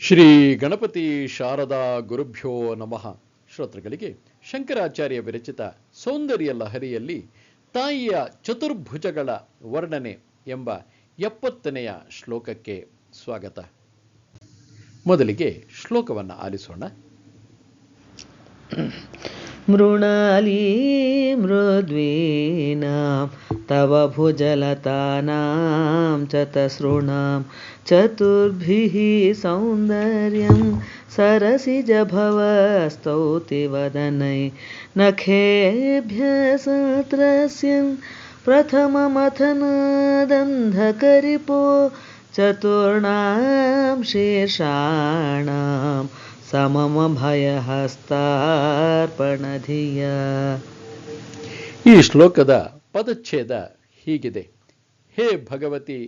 ಶ್ರೀ ಗಣಪತಿ ಶಾರದಾ ಗುರುಭ್ಯೋ ನಮಃ. ಶ್ರೋತೃಗಳಿಗೆ ಶಂಕರಾಚಾರ್ಯ ವಿರಚಿತ ಸೌಂದರ್ಯ ಲಹರಿಯಲ್ಲಿ ತಾಯಿಯ ಚತುರ್ಭುಜಗಳ ವರ್ಣನೆ ಎಂಬ ಎಪ್ಪತ್ತನೆಯ ಶ್ಲೋಕಕ್ಕೆ ಸ್ವಾಗತ. ಮೊದಲಿಗೆ ಶ್ಲೋಕವನ್ನು ಆಲಿಸೋಣ. ಮೃಣಾಲಿ ಮೃದ್ವೇನಾ तव भुजलतानां चतसृणां चतुर्भिः सौन्दर्यं सरसिजभवस्तौतिवदनै नखेभ्यः सत्रस्यन् प्रथममथनादन्धकरिपो चतुर्णां शीर्षाणां ಸಮಮಭಯಹಸ್ತಾರ್ಪಣಧಿಯ ಈ ಶ್ಲೋಕದ ಪದಚ್ಛೇದ ಹೀಗಿದೆ. ಹೇ ಭಗವತಿ,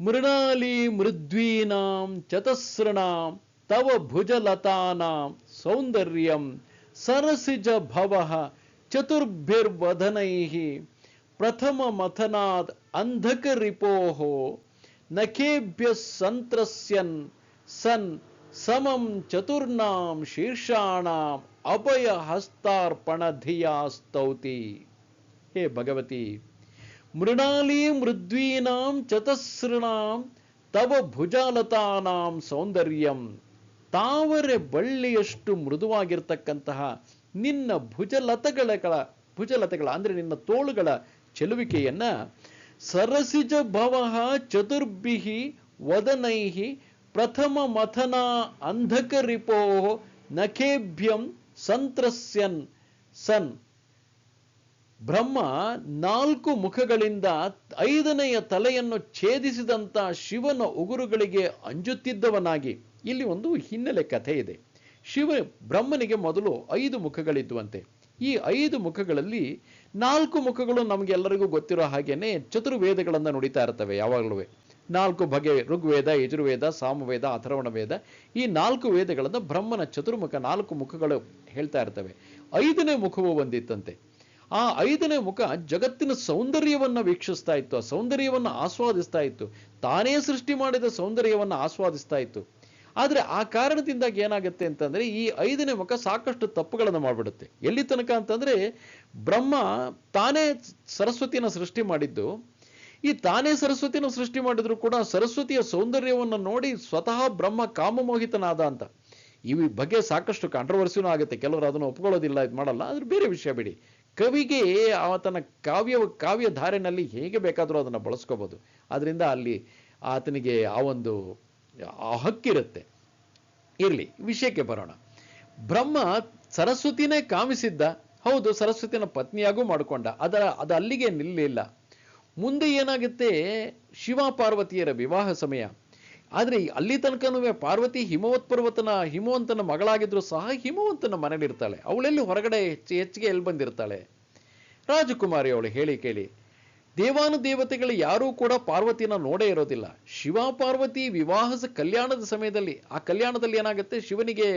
ಮೃಣಾಲಿ ಮೃದ್ವೀನಾಂ ಚತಸ್ರಣಾಂ ತವ ಭುಜಲತಾನಾಂ ಸೌಂದರ್ಯಂ ಸರಸಿಜ ಭವಃ ಚತುರ್ಭಿರ್ವದನೈಃ ಪ್ರಥಮ ಮಥನಾದ್ ಅಂಧಕರಿಪೋಃ ನಖೇಭ್ಯ ಸಂತ್ರಸ್ಯನ್ ಸನ್ ಸಮಂ ಚತುರ್ನಾಂ ಶೀರ್ಷಾಣಾಂ ಅಭಯ ಹಸ್ತಾರ್ಪಣ ಧಿಯಾ ಸ್ತೌತಿ ಹೇ ಭಗವತಿ, ಮೃಣಾಲಿ ಮೃದ್ವೀನಾಂ ಚತಸೃಣಾಂ ತವ ಭುಜಾಲತಾನಾಂ ಸೌಂದರ್ಯಂ. ತಾವರೆ ಬಳ್ಳಿಯಷ್ಟು ಮೃದುವಾಗಿರ್ತಕ್ಕಂತಹ ನಿನ್ನ ಭುಜಲತಗಳ, ಭುಜಲತೆಗಳ ಅಂದ್ರೆ ನಿನ್ನ ತೋಳುಗಳ ಚೆಲುವಿಕೆಯನ್ನ ಸರಸಿಜ ಭವಃ ಚತುರ್ಭಿಹಿ ವದನೈಹಿ ಪ್ರಥಮ ಮಥನ ಅಂಧಕರಿಪೋ ನಖೇಭ್ಯಂ ಸಂತ್ರಸ್ಯನ್ ಸನ್. ಬ್ರಹ್ಮ ನಾಲ್ಕು ಮುಖಗಳಿಂದ ಐದನೆಯ ತಲೆಯನ್ನು ಛೇದಿಸಿದಂಥ ಶಿವನ ಉಗುರುಗಳಿಗೆ ಅಂಜುತ್ತಿದ್ದವನಾಗಿ. ಇಲ್ಲಿ ಒಂದು ಹಿನ್ನೆಲೆ ಕಥೆ ಇದೆ. ಶಿವ ಬ್ರಹ್ಮನಿಗೆ ಮೊದಲು ಐದು ಮುಖಗಳಿದ್ದುವಂತೆ. ಈ ಐದು ಮುಖಗಳಲ್ಲಿ ನಾಲ್ಕು ಮುಖಗಳು ನಮಗೆಲ್ಲರಿಗೂ ಗೊತ್ತಿರೋ ಹಾಗೇನೆ ಚತುರ್ವೇದಗಳನ್ನು ನುಡಿತಾ ಇರ್ತವೆ ಯಾವಾಗಲೂ. ನಾಲ್ಕು ಬಗೆ, ಋಗ್ವೇದ, ಯಜುರ್ವೇದ, ಸಾಮವೇದ ಅಥರ್ವಣ ವೇದ ಈ ನಾಲ್ಕು ವೇದಗಳನ್ನು ಬ್ರಹ್ಮನ ಚತುರ್ಮುಖ ನಾಲ್ಕು ಮುಖಗಳು ಹೇಳ್ತಾ ಇರ್ತವೆ. ಐದನೇ ಮುಖವು ಬಂದಿತ್ತಂತೆ ಆ ಐದನೇ ಮುಖ ಜಗತ್ತಿನ ಸೌಂದರ್ಯವನ್ನ ವೀಕ್ಷಿಸ್ತಾ ಇತ್ತು, ಆ ಸೌಂದರ್ಯವನ್ನ ಆಸ್ವಾದಿಸ್ತಾ ಇತ್ತು. ತಾನೇ ಸೃಷ್ಟಿ ಮಾಡಿದ ಸೌಂದರ್ಯವನ್ನ ಆಸ್ವಾದಿಸ್ತಾ ಇತ್ತು. ಆದ್ರೆ ಆ ಕಾರಣದಿಂದಾಗಿ ಏನಾಗುತ್ತೆ ಅಂತಂದ್ರೆ ಈ ಐದನೇ ಮುಖ ಸಾಕಷ್ಟು ತಪ್ಪುಗಳನ್ನು ಮಾಡ್ಬಿಡುತ್ತೆ. ಎಲ್ಲಿ ತನಕ ಅಂತಂದ್ರೆ ಬ್ರಹ್ಮ ತಾನೇ ಸರಸ್ವತಿನ ಸೃಷ್ಟಿ ಮಾಡಿದ್ದು. ಈ ತಾನೇ ಸರಸ್ವತಿನ ಸೃಷ್ಟಿ ಮಾಡಿದ್ರು ಕೂಡ ಸರಸ್ವತಿಯ ಸೌಂದರ್ಯವನ್ನು ನೋಡಿ ಸ್ವತಃ ಬ್ರಹ್ಮ ಕಾಮಮೋಹಿತನಾದ ಅಂತ. ಈ ಬಗ್ಗೆ ಸಾಕಷ್ಟು ಕಾಂಟ್ರವರ್ಸಿನೂ ಆಗುತ್ತೆ. ಕೆಲವರು ಅದನ್ನು ಒಪ್ಕೊಳ್ಳೋದಿಲ್ಲ ಇದು ಮಾಡಲ್ಲ ಅದ್ರ ಬೇರೆ ವಿಷಯ ಬಿಡಿ. ಕವಿಗೆ ಆತನ ಕಾವ್ಯ ಕಾವ್ಯ ಧಾರೆನಲ್ಲಿ ಹೇಗೆ ಬೇಕಾದರೂ ಅದನ್ನು ಬಳಸ್ಕೋಬೋದು. ಅದರಿಂದ ಅಲ್ಲಿ ಆತನಿಗೆ ಆ ಒಂದು ಹಕ್ಕಿರುತ್ತೆ. ಇರಲಿ, ವಿಷಯಕ್ಕೆ ಬರೋಣ. ಬ್ರಹ್ಮ ಸರಸ್ವತಿನೇ ಕಾಮಿಸಿದ್ದ. ಹೌದು, ಸರಸ್ವತಿನ ಪತ್ನಿಯಾಗೂ ಮಾಡಿಕೊಂಡ. ಅದರ, ಅದು ಅಲ್ಲಿಗೆ ನಿಲ್ಲಿಲ್ಲ. ಮುಂದೆ ಏನಾಗುತ್ತೆ? ಶಿವ ಪಾರ್ವತಿಯರ ವಿವಾಹ ಸಮಯ. ಆದರೆ ಅಲ್ಲಿ ತನಕನೂ ಪಾರ್ವತಿ ಹಿಮವತ್ ಪರ್ವತನ ಹಿಮವಂತನ ಮಗಳಾಗಿದ್ರು ಸಹ ಹಿಮವಂತನ ಮನೆಯಲ್ಲಿರ್ತಾಳೆ ಅವಳೆಲ್ಲಿ ಹೊರಗಡೆ ಹೆಚ್ಚು ಹೆಚ್ಚಿಗೆ ಎಲ್ಲಿ ಬಂದಿರ್ತಾಳೆ? ರಾಜಕುಮಾರಿ ಅವಳು ಹೇಳಿ ಕೇಳಿ. ದೇವಾನುದೇವತೆಗಳು ಯಾರೂ ಕೂಡ ಪಾರ್ವತಿನ ನೋಡೇ ಇರೋದಿಲ್ಲ. ಶಿವ ಪಾರ್ವತಿ ವಿವಾಹದ ಕಲ್ಯಾಣದ ಸಮಯದಲ್ಲಿ, ಆ ಕಲ್ಯಾಣದಲ್ಲಿ ಏನಾಗುತ್ತೆ? ಶಿವನಿಗೆ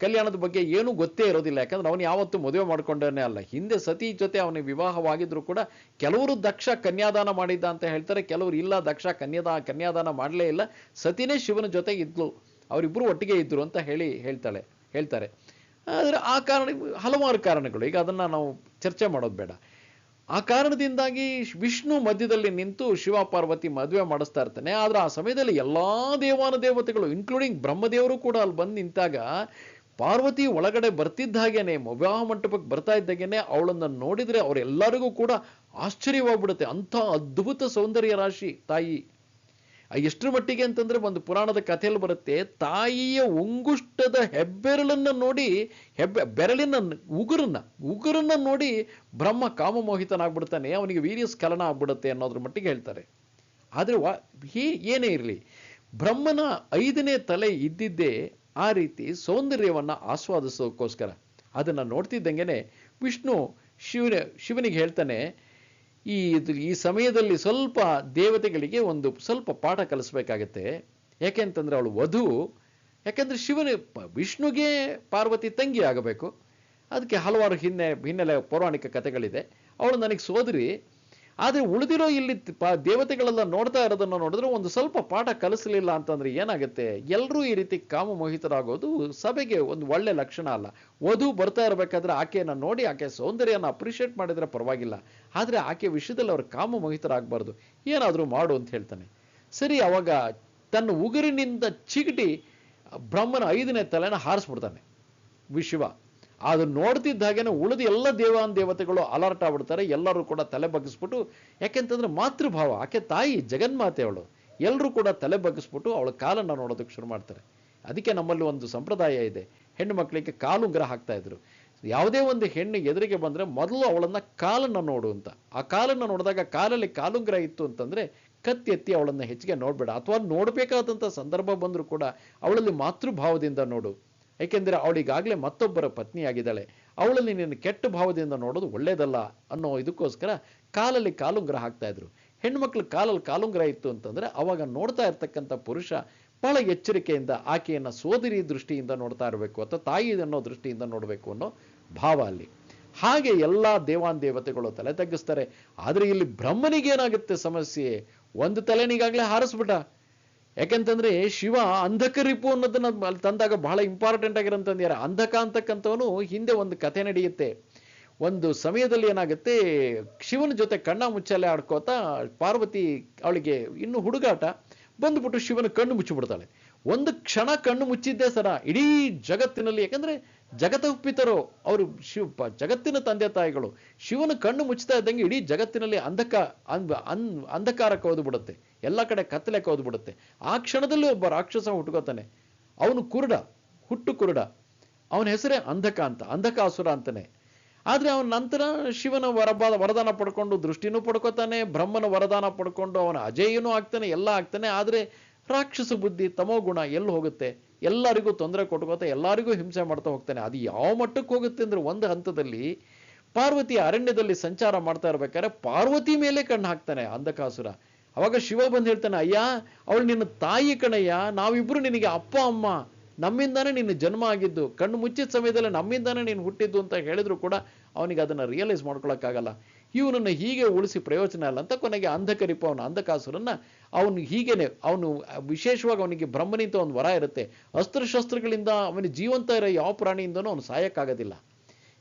ಕಲ್ಯಾಣದ ಬಗ್ಗೆ ಏನೂ ಗೊತ್ತೇ ಇರೋದಿಲ್ಲ. ಯಾಕಂದ್ರೆ ಅವನು ಯಾವತ್ತೂ ಮದುವೆ ಮಾಡ್ಕೊಂಡೇ ಅಲ್ಲ. ಹಿಂದೆ ಸತಿ ಜೊತೆ ಅವನಿಗೆ ವಿವಾಹವಾಗಿದ್ರು ಕೂಡ ಕೆಲವರು ದಕ್ಷ ಕನ್ಯಾದಾನ ಮಾಡಿದ್ದ ಅಂತ ಹೇಳ್ತಾರೆ. ಕೆಲವರು ಇಲ್ಲ, ದಕ್ಷ ಕನ್ಯಾದಾ, ಕನ್ಯಾದಾನ ಮಾಡಲೇ ಇಲ್ಲ. ಸತಿನೇ ಶಿವನ ಜೊತೆ ಇದ್ಲು. ಅವರಿಬ್ಬರು ಒಟ್ಟಿಗೆ ಇದ್ರು ಅಂತ ಹೇಳಿ ಹೇಳ್ತಾಳೆ, ಹೇಳ್ತಾರೆ. ಆದರೆ ಆ ಕಾರಣ, ಹಲವಾರು ಕಾರಣಗಳು. ಈಗ ಅದನ್ನ ನಾವು ಚರ್ಚೆ ಮಾಡೋದು ಬೇಡ. ಆ ಕಾರಣದಿಂದಾಗಿ ವಿಷ್ಣು ಮಧ್ಯದಲ್ಲಿ ನಿಂತು ಶಿವ ಪಾರ್ವತಿ ಮದುವೆ ಮಾಡಿಸ್ತಾ ಇರ್ತಾನೆ. ಆದ್ರೆ ಆ ಸಮಯದಲ್ಲಿ ಎಲ್ಲಾ ದೇವಾನ ದೇವತೆಗಳು ಇನ್ಕ್ಲೂಡಿಂಗ್ ಬ್ರಹ್ಮದೇವರು ಕೂಡ ಅಲ್ಲಿ ಬಂದು ನಿಂತಾಗ ಪಾರ್ವತಿ ಒಳಗಡೆ ಬರ್ತಿದ್ದ ಹಾಗೇನೆ, ವಿವಾಹ ಮಂಟಪಕ್ಕೆ ಬರ್ತಾ ಇದ್ದಾಗೇನೆ ಅವಳನ್ನ ನೋಡಿದ್ರೆ ಅವರೆಲ್ಲರಿಗೂ ಕೂಡ ಆಶ್ಚರ್ಯವಾಗ್ಬಿಡುತ್ತೆ. ಅಂಥ ಅದ್ಭುತ ಸೌಂದರ್ಯ ರಾಶಿ ತಾಯಿ. ಎಷ್ಟರ ಮಟ್ಟಿಗೆ ಅಂತಂದ್ರೆ ಒಂದು ಪುರಾಣದ ಕಥೆಯಲ್ಲಿ ಬರುತ್ತೆ, ತಾಯಿಯ ಉಂಗುಷ್ಟದ ಹೆಬ್ಬೆರಳನ್ನ ನೋಡಿ, ಹೆಬ್ಬೆ, ಬೆರಳಿನ ಉಗುರನ್ನ ಉಗುರನ್ನ ನೋಡಿ ಬ್ರಹ್ಮ ಕಾಮಮೋಹಿತನಾಗ್ಬಿಡ್ತಾನೆ, ಅವನಿಗೆ ವೀರ್ಯ ಸ್ಖಲನ ಆಗ್ಬಿಡುತ್ತೆ ಅನ್ನೋದ್ರ ಮಟ್ಟಿಗೆ ಹೇಳ್ತಾರೆ. ಆದ್ರೆ ವಾ, ಹೇ, ಏನೇ ಇರಲಿ, ಬ್ರಹ್ಮನ ಐದನೇ ತಲೆ ಇದ್ದಿದ್ದೇ ಆ ರೀತಿ ಸೌಂದರ್ಯವನ್ನ ಆಸ್ವಾದಿಸೋಕ್ಕೋಸ್ಕರ ಅದನ್ನ ನೋಡ್ತಿದ್ದಂಗೆನೆ ವಿಷ್ಣು ಶಿವನ, ಶಿವನಿಗೆ ಹೇಳ್ತಾನೆ ಈ ಈ ಸಮಯದಲ್ಲಿ ಸ್ವಲ್ಪ ದೇವತೆಗಳಿಗೆ ಒಂದು ಸ್ವಲ್ಪ ಪಾಠ ಕಲಿಸ್ಬೇಕಾಗತ್ತೆ. ಯಾಕೆಂತಂದ್ರೆ ಅವಳು ವಧು. ಯಾಕೆಂದ್ರೆ ಶಿವನ ವಿಷ್ಣುಗೆ ಪಾರ್ವತಿ ತಂಗಿ ಆಗಬೇಕು. ಅದಕ್ಕೆ ಹಲವಾರು ಹಿನ್ನೆ, ಹಿನ್ನೆಲೆ ಪೌರಾಣಿಕ ಕಥೆಗಳಿದೆ. ಅವಳು ನನಗೆ ಸೋದರಿ. ಆದರೆ ಉಳಿದಿರೋ ಇಲ್ಲಿ ದೇವತೆಗಳೆಲ್ಲ ನೋಡ್ತಾ ಇರೋದನ್ನ ನೋಡಿದ್ರೆ ಒಂದು ಸ್ವಲ್ಪ ಪಾಠ ಕಲಿಸಲಿಲ್ಲ ಅಂತಂದ್ರೆ ಏನಾಗುತ್ತೆ? ಎಲ್ಲರೂ ಈ ರೀತಿ ಕಾಮಮೋಹಿತರಾಗೋದು ಸಭೆಗೆ ಒಂದು ಒಳ್ಳೆ ಲಕ್ಷಣ ಅಲ್ಲ. ವಧು ಬರ್ತಾ ಇರಬೇಕಾದ್ರೆ ಆಕೆಯನ್ನು ನೋಡಿ ಆಕೆ ಸೌಂದರ್ಯನ ಅಪ್ರಿಷಿಯೇಟ್ ಮಾಡಿದ್ರೆ ಪರವಾಗಿಲ್ಲ. ಆದರೆ ಆಕೆ ವಿಷಯದಲ್ಲಿ ಅವ್ರು ಕಾಮಮೋಹಿತರಾಗಬಾರ್ದು. ಏನಾದರೂ ಮಾಡು ಅಂತ ಹೇಳ್ತಾನೆ. ಸರಿ, ಅವಾಗ ತನ್ನ ಉಗುರಿನಿಂದ ಚಿಗಟಿ ಬ್ರಹ್ಮನ ಐದನೇ ತಲೆನ ಹಾರಿಸ್ಬಿಡ್ತಾನೆ. ವಿಶ್ವ ಅದು ನೋಡ್ತಿದ್ದ ಹಾಗೇನೆ ಉಳಿದ ಎಲ್ಲ ದೇವಾನ್ ದೇವತೆಗಳು ಅಲರ್ಟ್ ಆಗ್ಬಿಡ್ತಾರೆ. ಎಲ್ಲರೂ ಕೂಡ ತಲೆ ಬಗ್ಗಿಸ್ಬಿಟ್ಟು, ಯಾಕೆಂತಂದ್ರೆ ಮಾತೃಭಾವ, ಆಕೆ ತಾಯಿ ಜಗನ್ಮಾತೆ ಅವಳು. ಎಲ್ಲರೂ ಕೂಡ ತಲೆ ಬಗ್ಗಿಸ್ಬಿಟ್ಟು ಅವಳ ಕಾಲನ್ನು ನೋಡೋದಕ್ಕೆ ಶುರು ಮಾಡ್ತಾರೆ. ಅದಕ್ಕೆ ನಮ್ಮಲ್ಲಿ ಒಂದು ಸಂಪ್ರದಾಯ ಇದೆ. ಹೆಣ್ಣು ಮಕ್ಕಳಿಗೆ ಕಾಲುಂಗ್ರ ಹಾಕ್ತಾ ಇದ್ರು. ಯಾವುದೇ ಒಂದು ಹೆಣ್ಣು ಎದುರಿಗೆ ಬಂದರೆ ಮೊದಲು ಅವಳನ್ನ ಕಾಲನ್ನು ನೋಡು ಅಂತ. ಆ ಕಾಲನ್ನು ನೋಡಿದಾಗ ಕಾಲಲ್ಲಿ ಕಾಲುಂಗ್ರ ಇತ್ತು ಅಂತಂದರೆ ಕತ್ತಿ ಎತ್ತಿ ಅವಳನ್ನು ಹೆಚ್ಚಿಗೆ ನೋಡಬೇಡ. ಅಥವಾ ನೋಡಬೇಕಾದಂಥ ಸಂದರ್ಭ ಬಂದರೂ ಕೂಡ ಅವಳಲ್ಲಿ ಮಾತೃಭಾವದಿಂದ ನೋಡು. ಏಕೆಂದರೆ ಅವಳಿಗಾಗಲೇ ಮತ್ತೊಬ್ಬರ ಪತ್ನಿಯಾಗಿದ್ದಾಳೆ. ಅವಳಲ್ಲಿ ನೀನು ಕೆಟ್ಟ ಭಾವದಿಂದ ನೋಡೋದು ಒಳ್ಳೇದಲ್ಲ ಅನ್ನೋ ಇದಕ್ಕೋಸ್ಕರ ಕಾಲಲ್ಲಿ ಕಾಲುಂಗ್ರ ಹಾಕ್ತಾ ಇದ್ರು. ಹೆಣ್ಮಕ್ಳು ಕಾಲಲ್ಲಿ ಕಾಲುಂಗ್ರ ಇತ್ತು ಅಂತಂದರೆ ಅವಾಗ ನೋಡ್ತಾ ಇರ್ತಕ್ಕಂಥ ಪುರುಷ ಭಾಳ ಎಚ್ಚರಿಕೆಯಿಂದ ಆಕೆಯನ್ನು ಸೋದರಿ ದೃಷ್ಟಿಯಿಂದ ನೋಡ್ತಾ ಇರಬೇಕು ಅಥವಾ ತಾಯಿ ಅನ್ನೋ ದೃಷ್ಟಿಯಿಂದ ನೋಡಬೇಕು ಅನ್ನೋ ಭಾವ ಅಲ್ಲಿ. ಹಾಗೆ ಎಲ್ಲ ದೇವಾನ್ ದೇವತೆಗಳು ತಲೆ ತಗ್ಗಿಸ್ತಾರೆ ಆದರೆ ಇಲ್ಲಿ ಬ್ರಹ್ಮನಿಗೇನಾಗುತ್ತೆ ಸಮಸ್ಯೆ? ಒಂದು ತಲೆನಿಗಾಗಲೇ ಹಾರಿಸ್ಬಿಟ್ಟ. ಯಾಕೆಂತಂದ್ರೆ ಶಿವ ಅಂಧಕ ರಿಪು ಅನ್ನೋದನ್ನ ಅಲ್ಲಿ ತಂದಾಗ ಬಹಳ ಇಂಪಾರ್ಟೆಂಟ್ ಆಗಿರೋಂತಂದ್ಯಾರ ಅಂಧಕ ಅಂತಕ್ಕಂಥವನು ಹಿಂದೆ ಒಂದು ಕಥೆ ನಡೆಯುತ್ತೆ. ಒಂದು ಸಮಯದಲ್ಲಿ ಏನಾಗುತ್ತೆ, ಶಿವನ ಜೊತೆ ಕಣ್ಣ ಮುಚ್ಚಲೆ ಆಡ್ಕೋತಾ ಪಾರ್ವತಿ ಅವಳಿಗೆ ಇನ್ನು ಹುಡುಗಾಟ ಬಂದ್ಬಿಟ್ಟು ಶಿವನ ಕಣ್ಣು ಮುಚ್ಚಿಬಿಡ್ತಾಳೆ. ಒಂದು ಕ್ಷಣ ಕಣ್ಣು ಮುಚ್ಚಿದ್ದೇ ಸರ. ಇಡೀ ಜಗತ್ತಿನಲ್ಲಿ ಯಾಕಂದ್ರೆ ಜಗತಪಿತರು ಅವರು ಶಿವ ಜಗತ್ತಿನ ತಂದೆ ತಾಯಿಗಳು. ಶಿವನ ಕಣ್ಣು ಮುಚ್ಚುತ್ತಾ ಇದ್ದಂಗೆ ಇಡೀ ಜಗತ್ತಿನಲ್ಲಿ ಅಂಧಕ ಅನ್ ಅಂಧಕಾರ ಕಳೆದು ಬಿಡುತ್ತೆ. ಎಲ್ಲ ಕಡೆ ಕತ್ತಲೆ ಕಳೆದು ಬಿಡುತ್ತೆ. ಆ ಕ್ಷಣದಲ್ಲಿ ಒಬ್ಬ ರಾಕ್ಷಸ ಹುಟ್ಕೋತಾನೆ. ಅವನು ಕುರುಡ, ಹುಟ್ಟು ಕುರುಡ. ಅವನ ಹೆಸರೇ ಅಂಧಕ ಅಂತ, ಅಂಧಕಾಸುರ ಅಂತಾನೆ. ಆದ್ರೆ ಅವನ ನಂತರ ಶಿವನ ವರಬ, ವರದಾನ ಪಡ್ಕೊಂಡು ದೃಷ್ಟಿನೂ ಪಡ್ಕೋತಾನೆ, ಬ್ರಹ್ಮನ ವರದಾನ ಪಡ್ಕೊಂಡು ಅವನ ಅಜೇಯನೂ ಆಗ್ತಾನೆ, ಎಲ್ಲ ಆಗ್ತಾನೆ. ಆದ್ರೆ ರಾಕ್ಷಸ ಬುದ್ಧಿ ತಮೋ ಗುಣ ಎಲ್ಲಿ ಹೋಗುತ್ತೆ? ಎಲ್ಲರಿಗೂ ತೊಂದರೆ ಕೊಟ್ಕೋತ ಎಲ್ಲರಿಗೂ ಹಿಂಸೆ ಮಾಡ್ತಾ ಹೋಗ್ತಾನೆ. ಅದು ಯಾವ ಮಟ್ಟಕ್ಕೆ ಹೋಗುತ್ತೆ ಅಂದ್ರೆ ಒಂದು ಹಂತದಲ್ಲಿ ಪಾರ್ವತಿ ಅರಣ್ಯದಲ್ಲಿ ಸಂಚಾರ ಮಾಡ್ತಾ ಇರ್ಬೇಕಾದ್ರೆ ಪಾರ್ವತಿ ಮೇಲೆ ಕಣ್ಣು ಹಾಕ್ತಾನೆ ಅಂಧಕಾಸುರ. ಅವಾಗ ಶಿವ ಬಂದು ಹೇಳ್ತಾನೆ, ಅಯ್ಯ, ಅವಳು ನಿನ್ನ ತಾಯಿ ಕಣಯ್ಯ, ನಾವಿಬ್ರು ನಿನಗೆ ಅಪ್ಪ, ಅಮ್ಮ. ನಮ್ಮಿಂದಾನೇ ನಿನ್ನ ಜನ್ಮ ಆಗಿದ್ದು. ಕಣ್ಣು ಮುಚ್ಚಿದ ಸಮಯದಲ್ಲಿ ನಮ್ಮಿಂದಾನೇ ನೀನು ಹುಟ್ಟಿದ್ದು ಅಂತ ಹೇಳಿದ್ರು ಕೂಡ ಅವನಿಗೆ ಅದನ್ನ ರಿಯಲೈಸ್ ಮಾಡ್ಕೊಳಕ್ಕಾಗಲ್ಲ. ಇವನನ್ನು ಹೀಗೆ ಉಳಿಸಿ ಪ್ರಯೋಜನ ಅಲ್ಲ ಅಂತ ಕೊನೆಗೆ ಅಂಧಕರಿಪ ಅವನ, ಅಂಧಕಾಸುರನ್ನ ಅವನು ಹೀಗೇನೆ, ಅವನು ವಿಶೇಷವಾಗಿ ಅವನಿಗೆ ಬ್ರಹ್ಮನಿಂತ ಒಂದು ವರ ಇರುತ್ತೆ. ಅಸ್ತ್ರಶಸ್ತ್ರಗಳಿಂದ ಅವನ ಜೀವಂತ ಇರೋ ಯಾವ ಪ್ರಾಣಿಯಿಂದನೂ ಅವನು ಸಾಯಕ್ಕಾಗೋದಿಲ್ಲ.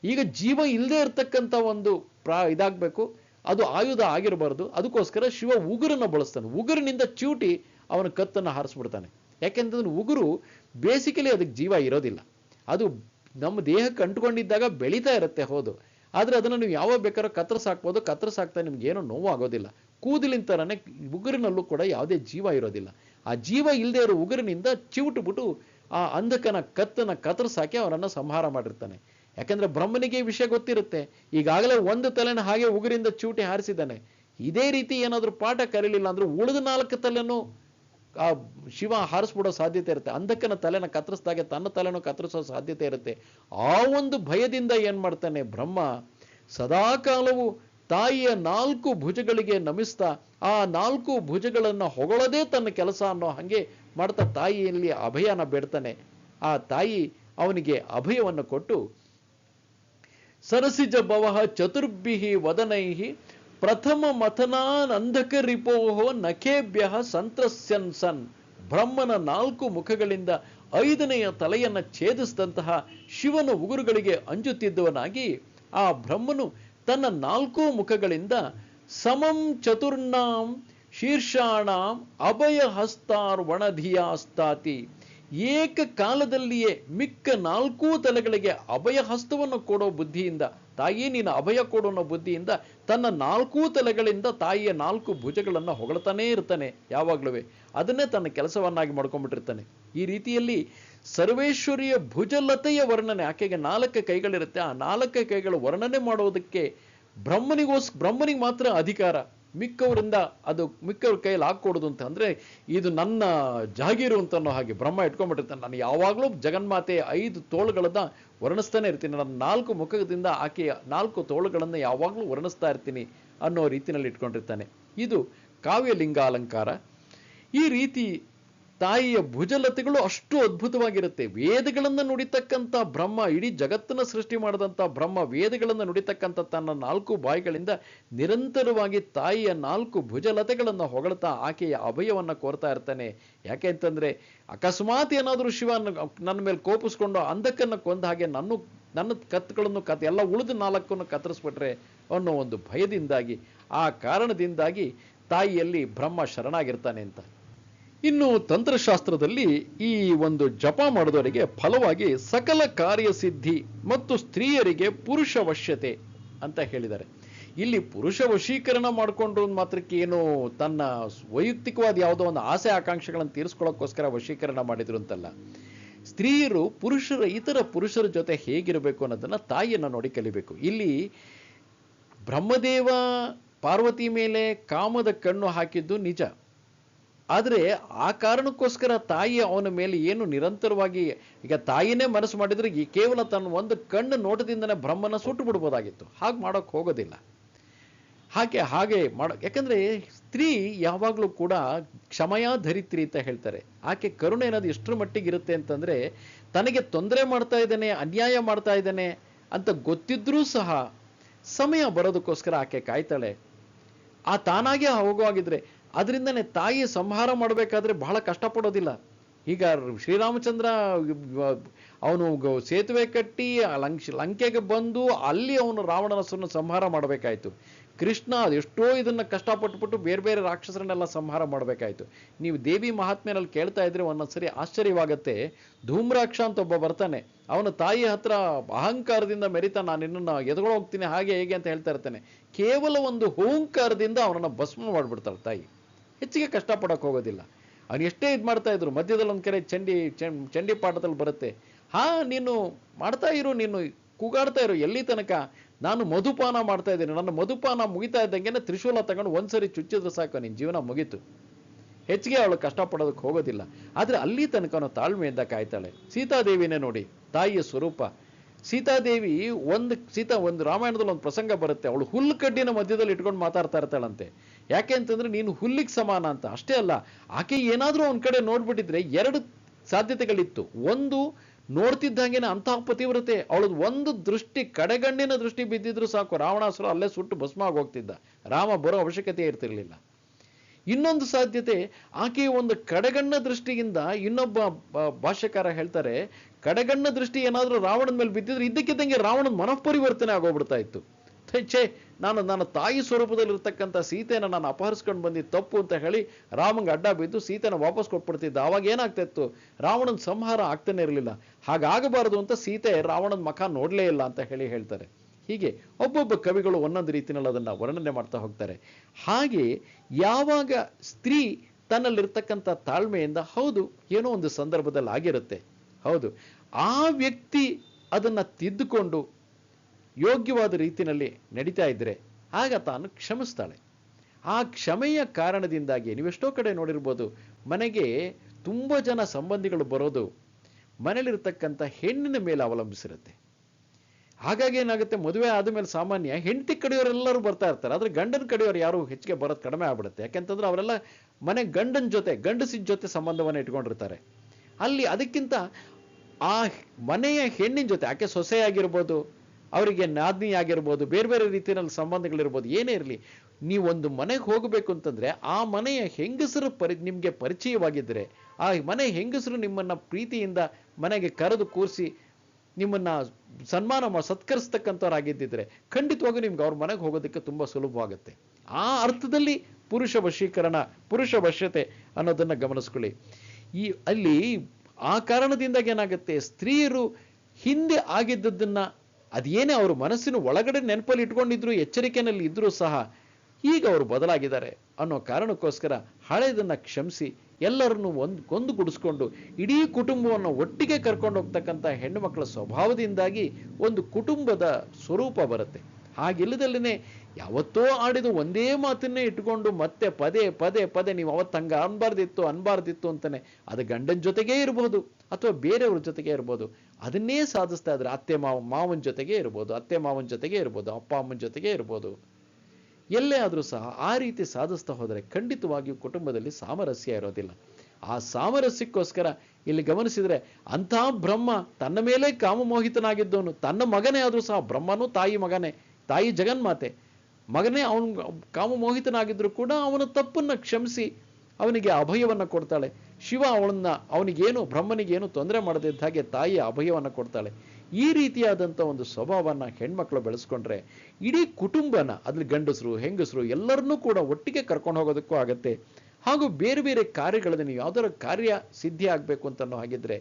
ಈಗ ಜೀವ ಇಲ್ಲದೆ ಇರತಕ್ಕಂಥ ಒಂದು ಪ್ರಾ ಇದಾಗಬೇಕು, ಅದು ಆಯುಧ ಆಗಿರಬಾರ್ದು, ಅದಕ್ಕೋಸ್ಕರ ಶಿವ ಉಗುರನ್ನು ಬಳಸ್ತಾನೆ. ಉಗುರಿನಿಂದ ಚೂಟಿ ಅವನ ಕತ್ತನ್ನು ಹಾರಿಸ್ಬಿಡ್ತಾನೆ. ಯಾಕೆಂತಂದ್ರೆ ಉಗುರು ಬೇಸಿಕಲಿ ಅದಕ್ಕೆ ಜೀವ ಇರೋದಿಲ್ಲ. ಅದು ನಮ್ಮ ದೇಹಕ್ಕೆ ಅಂಟ್ಕೊಂಡಿದ್ದಾಗ ಬೆಳೀತಾ ಇರುತ್ತೆ ಹೌದು. ಆದರೆ ಅದನ್ನು ನೀವು ಯಾವಾಗ ಬೇಕಾದ್ರೂ ಕತ್ತರಿಸಾಕ್ಬೋದು ಕತ್ತರಿಸಾಕ್ತಾ ನಿಮ್ಗೆ ಏನೂ ನೋವು ಆಗೋದಿಲ್ಲ ಕೂದಲಿನ ಥರನೇ ಉಗುರಿನಲ್ಲೂ ಕೂಡ ಯಾವುದೇ ಜೀವ ಇರೋದಿಲ್ಲ. ಆ ಜೀವ ಇಲ್ಲದೆ ಇರೋ ಉಗುರಿನಿಂದ ಚಿವುಟುಬಿಟ್ಟು ಆ ಅಂಧಕನ ಕತ್ತನ ಕತ್ತರಿಸಾಕಿ ಅವರನ್ನು ಸಂಹಾರ ಮಾಡಿರ್ತಾನೆ. ಯಾಕಂದ್ರೆ ಬ್ರಹ್ಮನಿಗೆ ವಿಷಯ ಗೊತ್ತಿರುತ್ತೆ. ಈಗಾಗಲೇ ಒಂದು ತಲೆನ ಹಾಗೆ ಉಗುರಿಂದ ಚೂಟಿ ಹಾರಿಸಿದ್ದಾನೆ. ಇದೇ ರೀತಿ ಏನಾದರೂ ಪಾಠ ಕರೀಲಿಲ್ಲ ಅಂದ್ರೆ ಉಳಿದ ನಾಲ್ಕು ತಲೆನೂ ಆ ಶಿವ ಹಾರಿಸ್ಬಿಡೋ ಸಾಧ್ಯತೆ ಇರುತ್ತೆ. ಅಂಧಕನ ತಲೆನ ಕತ್ತರಿಸಿದಾಗೆ ತನ್ನ ತಲೆನೂ ಕತ್ತರಿಸೋ ಸಾಧ್ಯತೆ ಇರುತ್ತೆ. ಆ ಒಂದು ಭಯದಿಂದ ಏನ್ ಮಾಡ್ತಾನೆ ಬ್ರಹ್ಮ, ಸದಾಕಾಲವು ತಾಯಿಯ ನಾಲ್ಕು ಭುಜಗಳಿಗೆ ನಮಿಸ್ತಾ, ಆ ನಾಲ್ಕು ಭುಜಗಳನ್ನ ಹೊಗಳದೇ ತನ್ನ ಕೆಲಸ ಅನ್ನೋ ಹಂಗೆ ಮಾಡ್ತಾ ತಾಯಿಯಲ್ಲಿ ಅಭಯನ ಬೇಡ್ತಾನೆ. ಆ ತಾಯಿ ಅವನಿಗೆ ಅಭಯವನ್ನು ಕೊಟ್ಟು, ಸರಸಿಜ ಭವ ಚತುರ್ಭಿ ವದನೈಹಿ ಪ್ರಥಮ ಮಥನಾನಂದಕ ರಿಪೋಹೋ ನಖೇಭ್ಯ ಸಂತ್ರಸ್ಯನ್ ಸನ್. ಬ್ರಹ್ಮನ ನಾಲ್ಕು ಮುಖಗಳಿಂದ ಐದನೆಯ ತಲೆಯನ್ನ ಛೇದಿಸಿದಂತಹ ಶಿವನ ಉಗುರುಗಳಿಗೆ ಅಂಜುತ್ತಿದ್ದವನಾಗಿ ಆ ಬ್ರಹ್ಮನು ತನ್ನ ನಾಲ್ಕು ಮುಖಗಳಿಂದ ಸಮಂ ಚತುರ್ನಾಂ ಶೀರ್ಷಾಣಾಂ ಅಭಯ ಹಸ್ತಾರ್ ವಣಧಿಯಾಸ್ತಾತಿ ಏಕ ಕಾಲದಲ್ಲಿಯೇ ಮಿಕ್ಕ ನಾಲ್ಕೂ ತಲೆಗಳಿಗೆ ಅಭಯ ಹಸ್ತವನ್ನು ಕೊಡೋ ಬುದ್ಧಿಯಿಂದ, ತಾಯಿ ನೀನು ಅಭಯ ಕೊಡೋ ಅನ್ನೋ ಬುದ್ಧಿಯಿಂದ ತನ್ನ ನಾಲ್ಕೂ ತಲೆಗಳಿಂದ ತಾಯಿಯ ನಾಲ್ಕು ಭುಜಗಳನ್ನು ಹೊಗಳ್ತಾನೇ ಇರ್ತಾನೆ ಯಾವಾಗ್ಲೂ ಅದನ್ನೇ ತನ್ನ ಕೆಲಸವನ್ನಾಗಿ ಮಾಡ್ಕೊಂಡ್ಬಿಟ್ಟಿರ್ತಾನೆ. ಈ ರೀತಿಯಲ್ಲಿ ಸರ್ವೇಶ್ವರಿಯ ಭುಜಲತೆಯ ವರ್ಣನೆ, ಆಕೆಗೆ ನಾಲ್ಕು ಕೈಗಳಿರುತ್ತೆ. ಆ ನಾಲ್ಕು ಕೈಗಳ ವರ್ಣನೆ ಮಾಡೋದಕ್ಕೆ ಬ್ರಹ್ಮನಿಗೋಸ್, ಬ್ರಹ್ಮನಿಗೆ ಮಾತ್ರ ಅಧಿಕಾರ. ಮಿಕ್ಕವರಿಂದ ಅದು ಮಿಕ್ಕವ್ರ ಕೈಯಲ್ಲಿ ಹಾಕ್ಕೊಡೋದು ಅಂತ ಅಂದ್ರೆ, ಇದು ನನ್ನ ಜಾಗೀರು ಅಂತ ಅನ್ನೋ ಹಾಗೆ ಬ್ರಹ್ಮ ಇಟ್ಕೊಂಡ್ಬಿಟ್ಟಿರ್ತಾನೆ. ನಾನು ಯಾವಾಗಲೂ ಜಗನ್ಮಾತೆ ಐದು ತೋಳುಗಳನ್ನ ವರ್ಣಿಸ್ತಾನೆ ಇರ್ತೀನಿ. ನನ್ನ ನಾಲ್ಕು ಮುಖದಿಂದ ಆಕೆಯ ನಾಲ್ಕು ತೋಳುಗಳನ್ನು ಯಾವಾಗಲೂ ವರ್ಣಿಸ್ತಾ ಇರ್ತೀನಿ ಅನ್ನೋ ರೀತಿಯಲ್ಲಿ ಇಟ್ಕೊಂಡಿರ್ತಾನೆ. ಇದು ಕಾವ್ಯಲಿಂಗ ಅಲಂಕಾರ ಈ ರೀತಿ ತಾಯಿಯ ಭುಜಲತೆಗಳು ಅಷ್ಟು ಅದ್ಭುತವಾಗಿರುತ್ತೆ. ವೇದಗಳನ್ನು ನುಡಿತಕ್ಕಂಥ ಬ್ರಹ್ಮ, ಇಡೀ ಜಗತ್ತನ್ನು ಸೃಷ್ಟಿ ಮಾಡಿದಂಥ ಬ್ರಹ್ಮ, ವೇದಗಳನ್ನು ನುಡಿತಕ್ಕಂಥ ತನ್ನ ನಾಲ್ಕು ಬಾಯಿಗಳಿಂದ ನಿರಂತರವಾಗಿ ತಾಯಿಯ ನಾಲ್ಕು ಭುಜಲತೆಗಳನ್ನು ಹೊಗಳ್ತಾ ಆಕೆಯ ಅಭಯವನ್ನು ಕೋರ್ತಾ ಇರ್ತಾನೆ. ಯಾಕೆ ಅಂತಂದರೆ, ಅಕಸ್ಮಾತ್ ಏನಾದರೂ ಶಿವ ನನ್ನ- ಮೇಲೆ ಕೋಪಿಸ್ಕೊಂಡು ಅಂಧಕನ್ನ ಕೊಂದ ಹಾಗೆ ನನ್ನ ನನ್ನ ಕತ್ತುಗಳನ್ನು ಕತ್, ಎಲ್ಲ ಉಳಿದ ನಾಲ್ಕನ್ನು ಕತ್ತರಿಸ್ಬಿಟ್ರೆ ಅನ್ನೋ ಒಂದು ಭಯದಿಂದಾಗಿ, ಆ ಕಾರಣದಿಂದಾಗಿ ತಾಯಿಯಲ್ಲಿ ಬ್ರಹ್ಮ ಶರಣಾಗಿರ್ತಾನೆ ಅಂತ. ಇನ್ನು ತಂತ್ರಶಾಸ್ತ್ರದಲ್ಲಿ ಈ ಒಂದು ಜಪ ಮಾಡಿದವರಿಗೆ ಫಲವಾಗಿ ಸಕಲ ಕಾರ್ಯಸಿದ್ಧಿ ಮತ್ತು ಸ್ತ್ರೀಯರಿಗೆ ಪುರುಷ ವಶ್ಯತೆ ಅಂತ ಹೇಳಿದ್ದಾರೆ. ಇಲ್ಲಿ ಪುರುಷ ವಶೀಕರಣ ಮಾಡಿಕೊಂಡ್ರು ಮಾತ್ರಕ್ಕೆ ಏನು ತನ್ನ ವೈಯಕ್ತಿಕವಾದ ಯಾವುದೋ ಒಂದು ಆಸೆ ಆಕಾಂಕ್ಷೆಗಳನ್ನು ತೀರಿಸ್ಕೊಳ್ಳೋಕ್ಕೋಸ್ಕರ ವಶೀಕರಣ ಮಾಡಿದ್ರು ಅಂತಲ್ಲ. ಸ್ತ್ರೀಯರು ಪುರುಷರ, ಇತರ ಪುರುಷರ ಜೊತೆ ಹೇಗಿರಬೇಕು ಅನ್ನೋದನ್ನ ತಾಯಿಯನ್ನ ನೋಡಿ ಕಲಿಬೇಕು. ಇಲ್ಲಿ ಬ್ರಹ್ಮದೇವ ಪಾರ್ವತಿ ಮೇಲೆ ಕಾಮದ ಕಣ್ಣು ಹಾಕಿದ್ದು ನಿಜ. ಆದರೆ ಆ ಕಾರಣಕ್ಕೋಸ್ಕರ ತಾಯಿ ಅವನ ಮೇಲೆ ಏನು ನಿರಂತರವಾಗಿ, ಈಗ ತಾಯಿನೇ ಮನಸ್ಸು ಮಾಡಿದ್ರೆ ಈ ಕೇವಲ ತನ್ನ ಒಂದು ಕಣ್ಣು ನೋಟದಿಂದನೇ ಬ್ರಹ್ಮನ ಸುಟ್ಟು ಬಿಡ್ಬೋದಾಗಿತ್ತು. ಹಾಗೆ ಮಾಡೋಕ್ಕೆ ಹೋಗೋದಿಲ್ಲ. ಹಾಗೆ ಹಾಗೆ ಮಾಡೋ, ಯಾಕಂದರೆ ಸ್ತ್ರೀ ಯಾವಾಗಲೂ ಕೂಡ ಕ್ಷಮಯ ಧರಿತ್ರಿ ಅಂತ ಹೇಳ್ತಾರೆ. ಆಕೆ ಕರುಣೆ ಅನ್ನೋದು ಎಷ್ಟರ ಮಟ್ಟಿಗೆ ಇರುತ್ತೆ ಅಂತಂದ್ರೆ, ತನಗೆ ತೊಂದರೆ ಮಾಡ್ತಾ ಇದ್ದಾನೆ, ಅನ್ಯಾಯ ಮಾಡ್ತಾ ಇದ್ದಾನೆ ಅಂತ ಗೊತ್ತಿದ್ರೂ ಸಹ, ಸಮಯ ಬರೋದಕ್ಕೋಸ್ಕರ ಆಕೆ ಕಾಯ್ತಾಳೆ. ಆ ತಾನಾಗೆ ಹೋಗುವಾಗಿದ್ರೆ ಅದರಿಂದನೇ ತಾಯಿ ಸಂಹಾರ ಮಾಡಬೇಕಾದ್ರೆ ಬಹಳ ಕಷ್ಟಪಡೋದಿಲ್ಲ. ಈಗ ಶ್ರೀರಾಮಚಂದ್ರ ಅವನು ಸೇತುವೆ ಕಟ್ಟಿ ಲಂಕ್ ಲಂಕೆಗೆ ಬಂದು ಅಲ್ಲಿ ಅವನು ರಾವಣನಸನ್ನು ಸಂಹಾರ ಮಾಡಬೇಕಾಯಿತು. ಕೃಷ್ಣ ಅದೆಷ್ಟೋ ಇದನ್ನ ಕಷ್ಟಪಟ್ಟುಬಿಟ್ಟು ಬೇರೆ ಬೇರೆ ರಾಕ್ಷಸರನ್ನೆಲ್ಲ ಸಂಹಾರ ಮಾಡಬೇಕಾಯಿತು. ನೀವು ದೇವಿ ಮಹಾತ್ಮೆಯಲ್ಲಿ ಕೇಳ್ತಾ ಇದ್ರೆ ಒಂದೊಂದ್ಸರಿ ಆಶ್ಚರ್ಯವಾಗತ್ತೆ. ಧೂಮ್ರಾಕ್ಷ ಅಂತ ಒಬ್ಬ ಬರ್ತಾನೆ. ಅವನ ತಾಯಿ ಹತ್ರ ಅಹಂಕಾರದಿಂದ ಮೆರಿತಾ, ನಾನು ನಿನ್ನನ್ನು ಎದುರು ಹೋಗ್ತೀನಿ, ಹಾಗೆ ಹೇಗೆ ಅಂತ ಹೇಳ್ತಾ ಇರ್ತಾನೆ. ಕೇವಲ ಒಂದು ಹೋಂಕಾರದಿಂದ ಅವನನ್ನು ಭಸ್ಮ ಮಾಡ್ಬಿಡ್ತಾಳೆ ತಾಯಿ. ಹೆಚ್ಚಿಗೆ ಕಷ್ಟಪಡೋಕೆ ಹೋಗೋದಿಲ್ಲ. ಅವನು ಎಷ್ಟೇ ಇದು ಮಾಡ್ತಾ ಇದ್ರು, ಮಧ್ಯದಲ್ಲಿ ಒಂದು ಕಡೆ ಚಂಡಿ ಚಂಡಿ ಪಾಠದಲ್ಲಿ ಬರುತ್ತೆ. ಹಾ, ನೀನು ಮಾಡ್ತಾ ಇರು, ನೀನು ಕೂಗಾಡ್ತಾ ಇರು, ಎಲ್ಲಿ ತನಕ? ನಾನು ಮಧುಪಾನ ಮಾಡ್ತಾ ಇದ್ದೀನಿ. ನನ್ನ ಮಧುಪಾನ ಮುಗಿತಾ ಇದ್ದಂಗೆನೆ ತ್ರಿಶೂಲ ತಗೊಂಡು ಒಂದ್ಸರಿ ಚುಚ್ಚಿದ್ರೆ ಸಾಕು ನಿನ್ನ ಜೀವನ ಮುಗೀತು. ಹೆಚ್ಚಿಗೆ ಅವಳು ಕಷ್ಟಪಡೋದಕ್ಕೆ ಹೋಗೋದಿಲ್ಲ. ಆದರೆ ಅಲ್ಲಿ ತನಕ ಅವನು ತಾಳ್ಮೆಯಿಂದ ಕಾಯ್ತಾಳೆ. ಸೀತಾದೇವಿನೇ ನೋಡಿ, ತಾಯಿಯ ಸ್ವರೂಪ. ಸೀತಾದೇವಿ ಒಂದು, ಸೀತಾ ಒಂದು ರಾಮಾಯಣದಲ್ಲಿ ಒಂದು ಪ್ರಸಂಗ ಬರುತ್ತೆ. ಅವಳು ಹುಲ್ಲು ಕಡ್ಡಿನ ಮಧ್ಯದಲ್ಲಿ ಇಟ್ಕೊಂಡು ಮಾತಾಡ್ತಾ ಇರ್ತಾಳಂತೆ. ಯಾಕೆ ಅಂತಂದ್ರೆ ನೀನು ಹುಲ್ಲಿಗೆ ಸಮಾನ ಅಂತ. ಅಷ್ಟೇ ಅಲ್ಲ, ಆಕೆ ಏನಾದರೂ ಒಂದ್ ಕಡೆ ನೋಡ್ಬಿಟ್ಟಿದ್ರೆ ಎರಡು ಸಾಧ್ಯತೆಗಳಿತ್ತು. ಒಂದು ನೋಡ್ತಿದ್ದಂಗೆನೆ ಅಂತಹ ಪತಿವ್ರತೆ ಅವಳದ್ ಒಂದು ದೃಷ್ಟಿ, ಕಡೆಗಣ್ಣಿನ ದೃಷ್ಟಿ ಬಿದ್ದಿದ್ರು ಸಾಕು. ರಾವಣಾಸುರ ಅಲ್ಲೇ ಸುಟ್ಟು ಭಸ್ಮ ಹೋಗ್ತಿದ್ದ. ರಾಮ ಬರೋ ಅವಶ್ಯಕತೆ ಇರ್ತಿರ್ಲಿಲ್ಲ. ಇನ್ನೊಂದು ಸಾಧ್ಯತೆ ಆಕೆಯ ಒಂದು ಕಡೆಗಣ್ಣ ದೃಷ್ಟಿಯಿಂದ ಇನ್ನೊಬ್ಬ ಭಾಷ್ಯಕಾರ ಹೇಳ್ತಾರೆ, ಕಡೆಗಣ್ಣ ದೃಷ್ಟಿ ಏನಾದ್ರೂ ರಾವಣನ ಮೇಲೆ ಬಿದ್ದಿದ್ರೆ ಇದ್ದಕ್ಕಿದ್ದಂಗೆ ರಾವಣನ ಮನಃಪರಿವರ್ತನೆ ಆಗೋಗ್ಬಿಡ್ತಾ ಇತ್ತು. ಛೆ, ನಾನು ನನ್ನ ತಾಯಿ ಸ್ವರೂಪದಲ್ಲಿರ್ತಕ್ಕಂಥ ಸೀತೆಯನ್ನು ನಾನು ಅಪಹರಿಸ್ಕೊಂಡು ಬಂದಿದ್ದು ತಪ್ಪು ಅಂತ ಹೇಳಿ ರಾಮಂಗೆ ಅಡ್ಡ ಬಿದ್ದು ಸೀತೆನ ವಾಪಸ್ ಕೊಟ್ಬಿಡ್ತಿದ್ದ. ಅವಾಗ ಏನಾಗ್ತಾ ಇತ್ತು ರಾವಣನ ಸಂಹಾರ ಆಗ್ತಾನೆ ಇರಲಿಲ್ಲ. ಹಾಗಾಗಬಾರದು ಅಂತ ಸೀತೆ ರಾವಣನ ಮಖ ನೋಡಲೇ ಇಲ್ಲ ಅಂತ ಹೇಳಿ ಹೇಳ್ತಾರೆ. ಹೀಗೆ ಒಬ್ಬೊಬ್ಬ ಕವಿಗಳು ಒಂದೊಂದು ರೀತಿಯಲ್ಲಿ ಅದನ್ನ ವರ್ಣನೆ ಮಾಡ್ತಾ ಹೋಗ್ತಾರೆ. ಹಾಗೆ ಯಾವಾಗ ಸ್ತ್ರೀ ತನ್ನಲ್ಲಿರ್ತಕ್ಕಂಥ ತಾಳ್ಮೆಯಿಂದ ಹೌದು ಏನೋ ಒಂದು ಸಂದರ್ಭದಲ್ಲಿ ಆಗಿರುತ್ತೆ. ಹೌದು. ಆ ವ್ಯಕ್ತಿ ಅದನ್ನ ತಿದ್ದುಕೊಂಡು ಯೋಗ್ಯವಾದ ರೀತಿಯಲ್ಲಿ ನಡೀತಾ ಇದ್ದರೆ ಆಗ ತಾನು ಕ್ಷಮಿಸ್ತಾಳೆ. ಆ ಕ್ಷಮೆಯ ಕಾರಣದಿಂದಾಗಿ ನೀವೆಷ್ಟೋ ಕಡೆ ನೋಡಿರ್ಬೋದು ಮನೆಗೆ ತುಂಬ ಜನ ಸಂಬಂಧಿಗಳು ಬರೋದು ಮನೇಲಿರ್ತಕ್ಕಂಥ ಹೆಣ್ಣಿನ ಮೇಲೆ ಅವಲಂಬಿಸಿರುತ್ತೆ. ಹಾಗಾಗಿ ಏನಾಗುತ್ತೆ? ಮದುವೆ ಆದಮೇಲೆ ಸಾಮಾನ್ಯ ಹೆಂಡತಿ ಕಡೆಯವರೆಲ್ಲರೂ ಬರ್ತಾ ಇರ್ತಾರೆ. ಆದರೆ ಗಂಡನ ಕಡೆಯವರು ಯಾರು ಹೆಚ್ಚಿಗೆ ಬರೋದು ಕಡಿಮೆ ಆಗ್ಬಿಡುತ್ತೆ. ಯಾಕೆಂತಂದ್ರೆ ಅವರೆಲ್ಲ ಮನೆ ಗಂಡನ ಜೊತೆ ಗಂಡಸಿನ ಜೊತೆ ಸಂಬಂಧವನ್ನು ಇಟ್ಕೊಂಡಿರ್ತಾರೆ. ಅಲ್ಲಿ ಅದಕ್ಕಿಂತ ಆ ಮನೆಯ ಹೆಣ್ಣಿನ ಜೊತೆ, ಆಕೆ ಸೊಸೆಯಾಗಿರ್ಬೋದು ಅವರಿಗೆ ನಾದ್ನಿ ಆಗಿರ್ಬೋದು, ಬೇರೆ ಬೇರೆ ರೀತಿಯಲ್ಲಿ ಸಂಬಂಧಗಳಿರ್ಬೋದು, ಏನೇ ಇರಲಿ ನೀವೊಂದು ಮನೆಗೆ ಹೋಗಬೇಕು ಅಂತಂದ್ರೆ ಆ ಮನೆಯ ಹೆಂಗಸರು ಪರಿ, ನಿಮಗೆ ಪರಿಚಯವಾಗಿದ್ದರೆ ಆ ಮನೆ ಹೆಂಗಸರು ನಿಮ್ಮನ್ನ ಪ್ರೀತಿಯಿಂದ ಮನೆಗೆ ಕರೆದು ಕೂರಿಸಿ ನಿಮ್ಮನ್ನ ಸನ್ಮಾನ ಸತ್ಕರಿಸ್ತಕ್ಕಂಥವ್ರಾಗಿದ್ದಿದ್ರೆ ಖಂಡಿತವಾಗೂ ನಿಮ್ಗೆ ಅವ್ರ ಮನೆಗೆ ಹೋಗೋದಕ್ಕೆ ತುಂಬಾ ಸುಲಭವಾಗುತ್ತೆ. ಆ ಅರ್ಥದಲ್ಲಿ ಪುರುಷ ವಶೀಕರಣ, ಪುರುಷ ವಶ್ಯತೆ ಅನ್ನೋದನ್ನ ಗಮನಿಸ್ಕೊಳ್ಳಿ. ಈ ಅಲ್ಲಿ ಆ ಕಾರಣದಿಂದಾಗಿ ಏನಾಗುತ್ತೆ, ಸ್ತ್ರೀಯರು ಹಿಂದೆ ಆಗಿದ್ದದ್ದನ್ನ ಅದೇನೇ ಅವರು ಮನಸ್ಸಿನ ಒಳಗಡೆ ನೆನಪಲ್ಲಿ ಇಟ್ಕೊಂಡಿದ್ರು ಎಚ್ಚರಿಕೆಯಲ್ಲಿ ಇದ್ರೂ ಸಹ ಈಗ ಅವರು ಬದಲಾಗಿದ್ದಾರೆ ಅನ್ನೋ ಕಾರಣಕ್ಕೋಸ್ಕರ ಹಳೆಯದನ್ನು ಕ್ಷಮಿಸಿ, ಎಲ್ಲರನ್ನು ಒಂದು ಗುಡಿಸ್ಕೊಂಡು, ಇಡೀ ಕುಟುಂಬವನ್ನು ಒಟ್ಟಿಗೆ ಕರ್ಕೊಂಡು ಹೋಗ್ತಕ್ಕಂಥ ಹೆಣ್ಣುಮಕ್ಕಳ ಸ್ವಭಾವದಿಂದಾಗಿ ಒಂದು ಕುಟುಂಬದ ಸ್ವರೂಪ ಬರುತ್ತೆ. ಹಾಗಿಲ್ಲದಲ್ಲೇ ಯಾವತ್ತೋ ಆಡಿದ ಒಂದೇ ಮಾತನ್ನೇ ಇಟ್ಕೊಂಡು ಮತ್ತೆ ಪದೇ ಪದೇ ಪದೇ ನೀವು ಅವತ್ತು ಹಂಗ ಅನ್ಬಾರ್ದಿತ್ತು ಅನ್ಬಾರ್ದಿತ್ತು ಅಂತಾನೆ, ಅದು ಗಂಡನ ಜೊತೆಗೇ ಇರ್ಬೋದು ಅಥವಾ ಬೇರೆಯವ್ರ ಜೊತೆಗೆ ಇರ್ಬೋದು, ಅದನ್ನೇ ಸಾಧಿಸ್ತಾ ಇದ್ರೆ ಅತ್ತೆ ಮಾವ, ಮಾವನ ಜೊತೆಗೆ ಇರ್ಬೋದು, ಅತ್ತೆ ಮಾವನ ಜೊತೆಗೆ ಇರ್ಬೋದು, ಅಪ್ಪ ಅಮ್ಮನ ಜೊತೆಗೆ ಇರ್ಬೋದು. ಎಲ್ಲೇ ಆದರೂ ಸಹ ಆ ರೀತಿ ಸಾಧಿಸ್ತಾ ಹೋದರೆ ಖಂಡಿತವಾಗಿಯೂ ಕುಟುಂಬದಲ್ಲಿ ಸಾಮರಸ್ಯ ಇರೋದಿಲ್ಲ. ಆ ಸಾಮರಸ್ಯಕ್ಕೋಸ್ಕರ ಇಲ್ಲಿ ಗಮನಿಸಿದರೆ ಅಂಥ ಬ್ರಹ್ಮ ತನ್ನ ಮೇಲೆ ಕಾಮಮೋಹಿತನಾಗಿದ್ದವನು, ತನ್ನ ಮಗನೇ ಆದರೂ ಸಹ ಬ್ರಹ್ಮನೂ ತಾಯಿ ಮಗನೇ. ತಾಯಿ ಜಗನ್ಮಾತೆ, ಮಗನೇ ಅವನು ಕಾಮಮೋಹಿತನಾಗಿದ್ದರೂ ಕೂಡ ಅವನ ತಪ್ಪನ್ನು ಕ್ಷಮಿಸಿ ಅವನಿಗೆ ಅಭಯವನ್ನು ಕೊಡ್ತಾಳೆ. ಶಿವ ಅವಳನ್ನ ಅವನಿಗೇನು, ಬ್ರಹ್ಮನಿಗೇನು ತೊಂದರೆ ಮಾಡದಿದ್ದ ಹಾಗೆ ತಾಯಿ ಅಭಯವನ್ನು ಕೊಡ್ತಾಳೆ. ಈ ರೀತಿಯಾದಂಥ ಒಂದು ಸ್ವಭಾವವನ್ನು ಹೆಣ್ಮಕ್ಳು ಬೆಳೆಸ್ಕೊಂಡ್ರೆ ಇಡೀ ಕುಟುಂಬನ ಅದ್ರಲ್ಲಿ ಗಂಡಸರು, ಹೆಂಗಸರು ಎಲ್ಲರನ್ನೂ ಕೂಡ ಒಟ್ಟಿಗೆ ಕರ್ಕೊಂಡು ಹೋಗೋದಕ್ಕೂ ಆಗತ್ತೆ. ಹಾಗೂ ಬೇರೆ ಬೇರೆ ಕಾರ್ಯಗಳಲ್ಲಿ ನೀವು ಯಾವ್ದಾರ ಕಾರ್ಯ ಸಿದ್ಧಿ ಆಗಬೇಕು ಅಂತ ಹಾಗಿದ್ರೆ,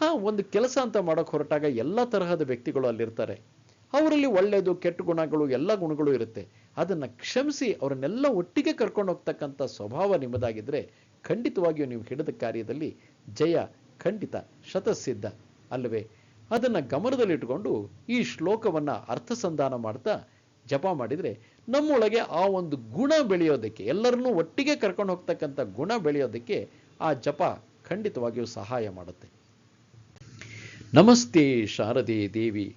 ಹಾ, ಒಂದು ಕೆಲಸ ಅಂತ ಮಾಡೋಕ್ಕೆ ಹೊರಟಾಗ ಎಲ್ಲ ತರಹದ ವ್ಯಕ್ತಿಗಳು ಅಲ್ಲಿರ್ತಾರೆ. ಅವರಲ್ಲಿ ಒಳ್ಳೆಯದು ಕೆಟ್ಟ ಗುಣಗಳು, ಎಲ್ಲ ಗುಣಗಳು ಇರುತ್ತೆ. ಅದನ್ನು ಕ್ಷಮಿಸಿ, ಅವರನ್ನೆಲ್ಲ ಒಟ್ಟಿಗೆ ಕರ್ಕೊಂಡು ಹೋಗ್ತಕ್ಕಂಥ ಸ್ವಭಾವ ನಿಮ್ಮದಾಗಿದ್ರೆ ಖಂಡಿತವಾಗಿಯೂ ನೀವು ಹಿಡಿದ ಕಾರ್ಯದಲ್ಲಿ ಜಯ ಖಂಡಿತ ಶತಸಿದ್ಧ ಅಲ್ಲವೇ? ಅದನ್ನ ಗಮನದಲ್ಲಿಟ್ಟುಕೊಂಡು ಈ ಶ್ಲೋಕವನ್ನ ಅರ್ಥಸಂಧಾನ ಮಾಡ್ತಾ ಜಪ ಮಾಡಿದ್ರೆ ನಮ್ಮೊಳಗೆ ಆ ಒಂದು ಗುಣ ಬೆಳೆಯೋದಕ್ಕೆ, ಎಲ್ಲರನ್ನೂ ಒಟ್ಟಿಗೆ ಕರ್ಕೊಂಡು ಹೋಗ್ತಕ್ಕಂಥ ಗುಣ ಬೆಳೆಯೋದಕ್ಕೆ ಆ ಜಪ ಖಂಡಿತವಾಗಿಯೂ ಸಹಾಯ ಮಾಡುತ್ತೆ. ನಮಸ್ತೆ ಶಾರದೆ ದೇವಿ.